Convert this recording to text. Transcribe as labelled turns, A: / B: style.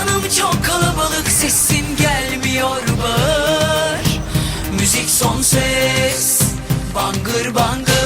A: Yanım çok kalabalık sesin gelmiyor bağır. Müzik son ses Bangır bangır.